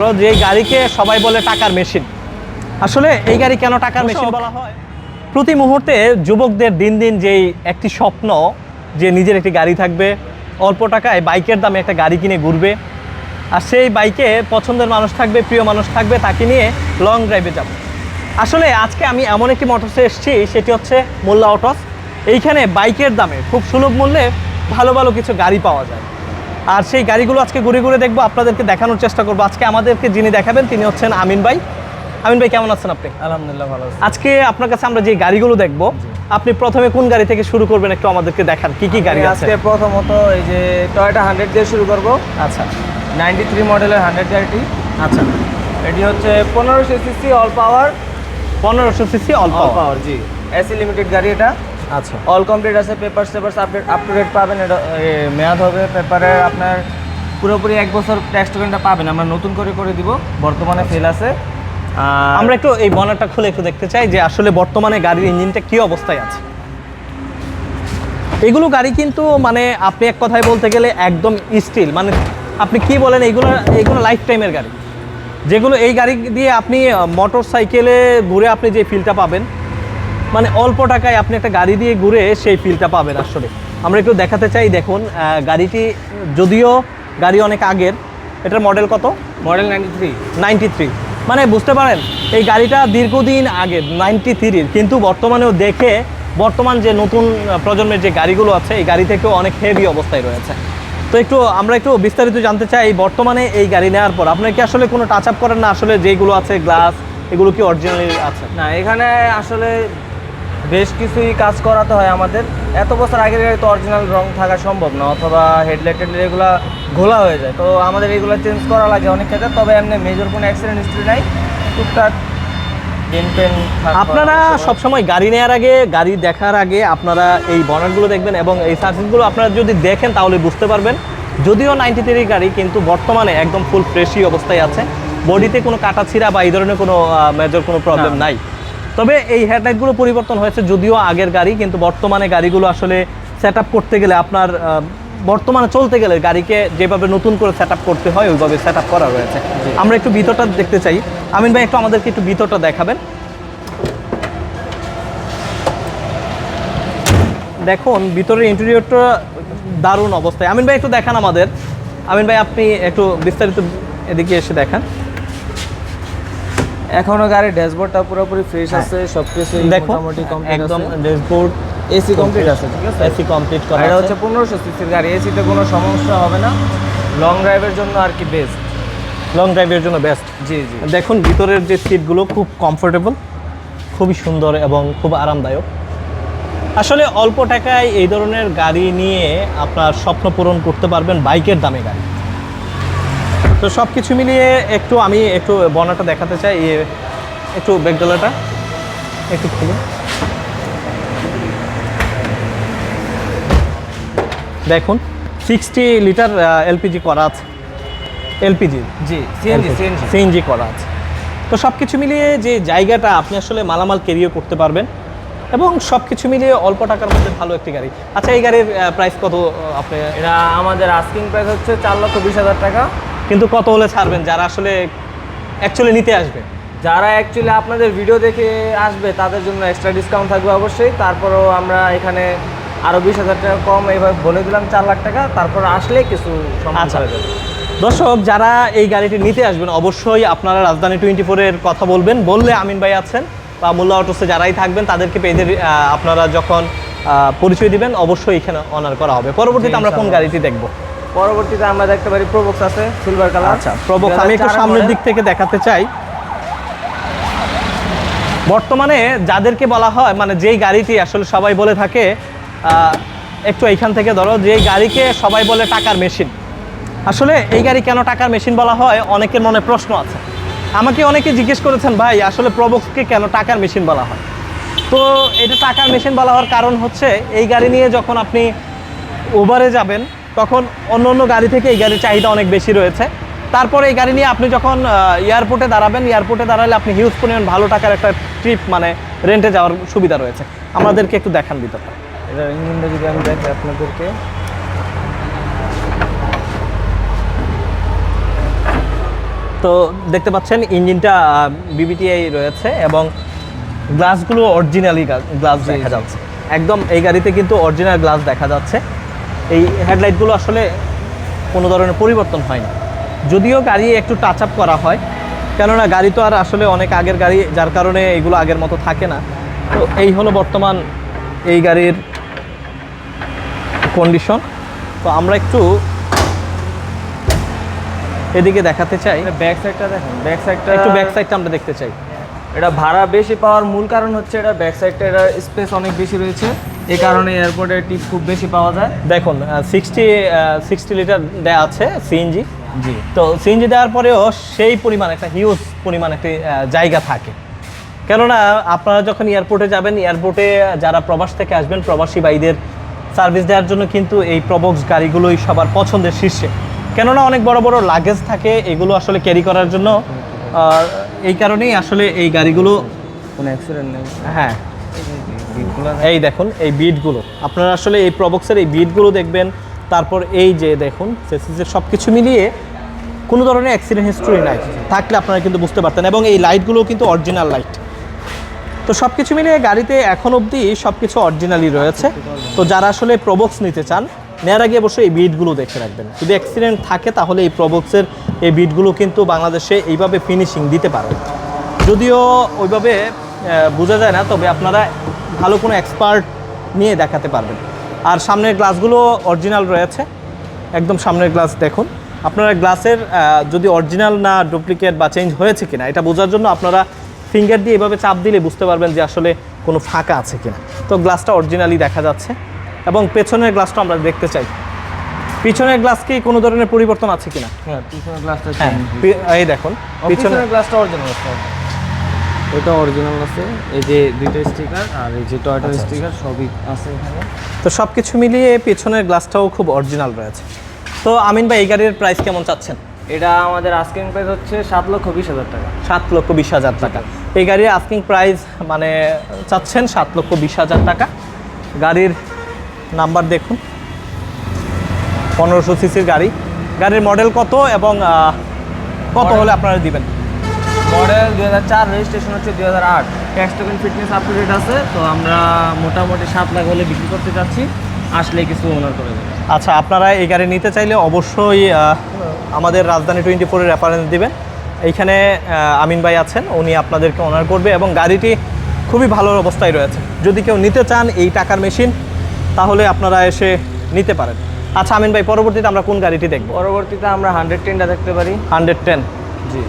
যে গাড়িকে সবাই বলে টাকার মেশিন। আসলে এই গাড়ি কেন টাকার মেশিন বলা হয়? প্রতি মুহূর্তে যুবকদের দিন দিন যেই একটি স্বপ্ন যে নিজের একটি গাড়ি থাকবে অল্প টাকায় বাইকের দামে একটা গাড়ি কিনে ঘুরবে আর সেই বাইকে পছন্দের মানুষ থাকবে প্রিয় মানুষ থাকবে তাকে নিয়ে লং ড্রাইভে যাব। আসলে আজকে আমি এমন একটি মোটরসে এসেছি সেটি হচ্ছে মোল্লা অটোস। এইখানে বাইকের দামে খুব সুলভ মূল্যে ভালো ভালো কিছু গাড়ি পাওয়া যায়। আর সেই গাড়িগুলো আজকে ঘুরে ঘুরে দেখব আপনাদেরকে দেখানোর চেষ্টা করব। আজকে আমাদেরকে যিনি দেখাবেন তিনি হচ্ছেন আমিন ভাই। আমিন ভাই কেমন আছেন আপনি? আলহামদুলিল্লাহ ভালো আজকে আপনার কাছে আমরা যে গাড়িগুলো দেখব আপনি প্রথমে কোন গাড়ি থেকে শুরু করবেন একটু আমাদেরকে দেখান কি কি গাড়ি আছে? আজকে প্রথমত এই যে টয়োটা হান্ড্রেড দিয়ে শুরু করব। আচ্ছা। নাইনটি থ্রি মডেলের হান্ড্রেড গাড়িটি। আচ্ছা। এটি হচ্ছে পনেরোশো সিসি অল পাওয়ার পনেরোশো সিসি অল পাওয়ার জি। এসি লিমিটেড গাড়ি এটা। আচ্ছা। অল কমপ্লিট আছে পেপার সেপার্স আপডেট আপ টু ডেট পাবেন এটা মেয়াদ হবে পেপারে আপনার পুরোপুরি এক বছর ট্যাক্স টোকেনটা পাবেন আমরা নতুন করে করে দিব বর্তমানে ফেল আছে। আমরা একটু এই বনারটা খুলে একটু দেখতে চাই যে আসলে বর্তমানে গাড়ির ইঞ্জিনটা কী অবস্থায় আছে। এগুলো গাড়ি কিন্তু মানে আপনি এক কথায় বলতে গেলে একদম স্টিল মানে আপনি কি বলেন এইগুলো এইগুলো লাইফ টাইমের গাড়ি। যেগুলো এই গাড়ি দিয়ে আপনি মোটর সাইকেলে ঘুরে আপনি যে ফিলটা পাবেন মানে অল্প টাকায় আপনি একটা গাড়ি দিয়ে ঘুরে সেই ফিলটা পাবেন আসলে। আমরা একটু দেখাতে চাই দেখুন গাড়িটি যদিও গাড়ি অনেক আগের এটার মডেল কত? Model ninety three ninety three মানে বুঝতে পারেন এই গাড়িটা দীর্ঘদিন আগে নাইনটি থ্রির কিন্তু বর্তমানেও দেখে বর্তমান যে নতুন প্রজন্মের যে গাড়িগুলো আছে এই গাড়ি থেকেও অনেক হেভি অবস্থায় রয়েছে। তো একটু আমরা একটু বিস্তারিত জানতে চাই বর্তমানে এই গাড়ি নেওয়ার পর আপনার কি আসলে কোনো টাচ আপ করেন না? আসলে যেগুলো আছে গ্লাস এগুলো কি অরিজিনালি আছে? না এখানে আসলে বেশ কিছুই কাজ করাতে হয় আমাদের। এত বছর আগের গাড়ি তো অরিজিনাল রং থাকা সম্ভব না অথবা হেডলাইট টেডলাইট এগুলো ঘোলা হয়ে যায়। তো আমাদের এগুলো চেঞ্জ করা লাগে অনেক ক্ষেত্রে তবে এমনি মেজর কোনো অ্যাক্সিডেন্ট হিস্ট্রি নাই। টুকটাক পেন পেন আপনারা সবসময় গাড়ি নেওয়ার আগে গাড়ি দেখার আগে আপনারা এই বনারগুলো দেখবেন এবং এই সার্ভিসগুলো আপনারা যদি দেখেন তাহলে বুঝতে পারবেন। যদিও নাইনটি থ্রি গাড়ি কিন্তু বর্তমানে একদম ফুল ফ্রেশই অবস্থায় আছে। বডিতে কোনো কাটা ছিঁড়া বা এই ধরনের কোনো মেজর কোনো প্রবলেম নাই। তবে এই হেডলাইটগুলো পরিবর্তন হয়েছে যদিও আগের গাড়ি কিন্তু বর্তমানে গাড়িগুলো আসলে সেট করতে গেলে আপনার বর্তমানে চলতে গেলে গাড়িকে যেভাবে নতুন করে সেট করতে হয় ওইভাবে সেট করা রয়েছে। আমরা একটু ভিতরটা দেখতে চাই। আমিন ভাই একটু আমাদেরকে একটু ভিতরটা দেখাবেন। দেখুন ভিতরের ইন্টেরিয়রটা দারুণ অবস্থায়। আমিন ভাই একটু দেখান আমাদের। আমিন ভাই আপনি একটু বিস্তারিত এদিকে এসে দেখান। এখনও গাড়ির ড্যাশবোর্ডটা পুরোপুরি ফ্রেশ আছে সব কিছু দেখুন মোটামুটি কমপ্লিট একদম ড্যাশবোর্ড এসি কমপ্লিট আছে ঠিক আছে? এসি কমপ্লিট করা এটা হচ্ছে পনেরোশো সিসির গাড়ি এসিতে কোনো সমস্যা হবে না। লং ড্রাইভের জন্য আর কি বেস্ট লং ড্রাইভের জন্য বেস্ট জি জি। দেখুন ভিতরের যে সিটগুলো খুব কমফোর্টেবল খুবই সুন্দর এবং খুব আরামদায়ক। আসলে অল্প টাকায় এই ধরনের গাড়ি নিয়ে আপনার স্বপ্ন পূরণ করতে পারবেন বাইকের দামে গাড়ি। তো সব কিছু মিলিয়ে একটু আমি একটু বনাটা দেখাতে চাই একটু ব্যাগডালাটা একটু খুলুন। দেখুন সিক্সটি লিটার এলপিজি করা আছে। এলপিজি? জি সিএনজি সিএনজি। সিএনজি করা আছে। তো সব কিছু মিলিয়ে যে জায়গাটা আপনি আসলে মালামাল ক্যারিও করতে পারবেন এবং সব কিছু মিলিয়ে অল্প টাকার মধ্যে ভালো একটি গাড়ি। আচ্ছা এই গাড়ির প্রাইস কত আপনি এটা আমাদের আস্কিং প্রাইস হচ্ছে চার লক্ষ বিশ হাজার টাকা। কিন্তু কত হলে ছাড়বেন? যারা আসলে অ্যাকচুয়ালি নিতে আসবে। যারা অ্যাকচুয়ালি আপনাদের ভিডিও দেখে আসবে তাদের জন্য এক্সট্রা ডিসকাউন্ট থাকবে অবশ্যই। তারপরেও আমরা এখানে আরও বিশ হাজার টাকা কম এইভাবে বলে দিলাম চার লাখ টাকা। তারপর আসলে কিছু আচ্ছা। দর্শক যারা এই গাড়িটি নিতে আসবেন অবশ্যই আপনারা রাজধানী টোয়েন্টি ফোরের কথা বলবেন। বললে আমিন ভাই আছেন বা মোল্লা অটোসে যারাই থাকবেন তাদেরকে আহ, আপনারা যখন পরিচয় দিবেন অবশ্যই এখানে অনার করা হবে। পরবর্তীতে আমরা কোন গাড়িটি দেখব? পরবর্তীতে আমরা দেখতে পারি প্রবক্স আছে সিলভার কালার আচ্ছা প্রবক্স আমি একটু সামনের দিক থেকে দেখাতে চাই। বর্তমানে যাদেরকে বলা হয় মানে যেই গাড়িটি আসলে সবাই বলে থাকে একটু এইখান থেকে ধরো যে গাড়িকে সবাই বলে টাকার মেশিন আসলে এই গাড়ি কেন টাকার মেশিন বলা হয় অনেকের মনে প্রশ্ন আছে। আমাকে অনেকে জিজ্ঞেস করেছেন ভাই আসলে প্রবক্সকে কেন টাকার মেশিন বলা হয়? তো এটা টাকার মেশিন বলা হওয়ার কারণ হচ্ছে এই গাড়ি নিয়ে যখন আপনি ওভারে যাবেন তখন অন্য অন্য গাড়ি থেকে এই গাড়ির চাহিদা অনেক বেশি রয়েছে। তারপরে এই গাড়ি নিয়ে আপনি যখন এয়ারপোর্টে দাঁড়াবেন এয়ারপোর্টে দাঁড়ালে আপনি হিউজ পরিমাণ ভালো টাকার একটা ট্রিপ মানে রেন্টে যাওয়ার সুবিধা রয়েছে। আমাদেরকে একটু দেখান এটা ইঞ্জিনটা যদি আমি দেখি আপনাদেরকে। তো দেখতে পাচ্ছেন ইঞ্জিনটা বিবিটিআই রয়েছে এবং গ্লাসগুলো অরিজিনালি গ্লাস দেখা যাচ্ছে। একদম এই গাড়িতে কিন্তু অরিজিনাল গ্লাস দেখা যাচ্ছে। এই হেডলাইটগুলো আসলে কোনো ধরনের পরিবর্তন হয় না যদিও গাড়ি একটু টাচ আপ করা হয় কেননা গাড়ি তো আর আসলে অনেক আগের গাড়ি যার কারণে এগুলো আগের মতো থাকে না। তো এই হলো বর্তমান এই গাড়ির কন্ডিশন তো আমরা একটু এদিকে দেখাতে চাই। ব্যাক সাইডটা দেখেন। ব্যাক সাইডটা একটু ব্যাক সাইডটা আমরা দেখতে চাই। এটা ভাড়া বেশি পাওয়ার মূল কারণ হচ্ছে এটা ব্যাক সাইডটা এটা স্পেস অনেক বেশি রয়েছে। এই কারণে এয়ারপোর্টে টিপ খুব বেশি পাওয়া যায়। দেখুন সিক্সটি সিক্সটি লিটার দেওয়া আছে সিএনজি জি। তো সিএনজি দেওয়ার পরেও সেই পরিমাণ একটা হিউজ পরিমাণ একটি জায়গা থাকে। কেননা আপনারা যখন এয়ারপোর্টে যাবেন এয়ারপোর্টে যারা প্রবাস থেকে আসবেন প্রবাসী ভাইদের সার্ভিস দেওয়ার জন্য কিন্তু এই প্রবক্স গাড়িগুলোই সবার পছন্দের শীর্ষে। কেননা অনেক বড় বড় লাগেজ থাকে এগুলো আসলে ক্যারি করার জন্য এই কারণেই আসলে এই গাড়িগুলো কোনো অ্যাক্সিডেন্ট নেই। হ্যাঁ। এই দেখুন এই বিটগুলো আপনারা আসলে এই প্রবক্সের এই বিটগুলো দেখবেন তারপর এই যে দেখুন সেসিসের সব কিছু মিলিয়ে কোনো ধরনের অ্যাক্সিডেন্ট হিস্ট্রি নাই। থাকলে আপনারা কিন্তু বুঝতে পারতেন এবং এই লাইটগুলো কিন্তু অরিজিনাল লাইট তো সব কিছু মিলিয়ে গাড়িতে এখন অবধি সব কিছু অরিজিনালি রয়েছে। তো যারা আসলে প্রবক্স নিতে চান নেওয়ার আগে অবশ্যই এই বিটগুলো দেখে রাখবেন। যদি অ্যাক্সিডেন্ট থাকে তাহলে এই প্রবক্সের এই বিটগুলো কিন্তু বাংলাদেশে এইভাবে ফিনিশিং দিতে পারে যদিও ওইভাবে বোঝা যায় না, তবে আপনারা ভালো কোনো এক্সপার্ট নিয়ে দেখাতে পারবেন। আর সামনের গ্লাসগুলো অরিজিনাল রয়েছে। একদম সামনের গ্লাস দেখুন। আপনারা গ্লাসের যদি অরিজিনাল না ডুপ্লিকেট বা চেঞ্জ হয়েছে কিনা, এটা বোঝার জন্য আপনারা ফিঙ্গার দিয়ে এভাবে চাপ দিলে বুঝতে পারবেন যে আসলে কোনো ফাঁকা আছে কিনা। তো গ্লাসটা অরিজিনালি দেখা যাচ্ছে। এবং পেছনের গ্লাসটা আমরা দেখতে চাই। পিছনের গ্লাস কি কোনো ধরনের পরিবর্তন আছে কিনা? হ্যাঁ পিছনের গ্লাসটা হ্যাঁ এই দেখুন পিছনে পিছনের গ্লাসটা অরিজিনাল আছে এটা অরিজিনাল আছে। এই যে দুইটা স্টিকার আর এই যে টয়টার স্টিকার সবই আছে এখানে। তো সব কিছু মিলিয়ে পেছনের গ্লাসটাও খুব অরিজিনাল রয়েছে। তো আমিন ভাই এই গাড়ির প্রাইস কেমন চাচ্ছেন? এটা আমাদের আস্কিং প্রাইস হচ্ছে সাত লক্ষ বিশ হাজার টাকা। সাত লক্ষ বিশ হাজার টাকা। এই গাড়ির আস্কিং প্রাইস মানে চাচ্ছেন সাত লক্ষ বিশ হাজার টাকা। গাড়ির নাম্বার দেখুন। পনেরোশো সিসির গাড়ি। গাড়ির মডেল কত এবং কত হলে আপনারা দিবেন? মডেল দুই হাজার চার রেজিস্ট্রেশন হচ্ছে দুই হাজার আট। Tax token fitness up to date আছে তো আমরা মোটামুটি সাত লাখ হলে বিক্রি করতে চাচ্ছি। আসলে কিছু ওনার করে দেবে। আচ্ছা আপনারা এই গাড়ি নিতে চাইলে অবশ্যই আমাদের রাজধানী টোয়েন্টি ফোরের রেফারেন্স দিবেন। এইখানে আমিন ভাই আছেন উনি আপনাদেরকে অনার করবে এবং গাড়িটি খুবই ভালো অবস্থায় রয়েছে। যদি কেউ নিতে চান এই টাকার মেশিন তাহলে আপনারা এসে নিতে পারেন। আচ্ছা আমিন ভাই পরবর্তীতে আমরা কোন গাড়িটি দেখব? পরবর্তীতে আমরা হান্ড্রেড টেনটা দেখতে পারি। হান্ড্রেড টেন জি।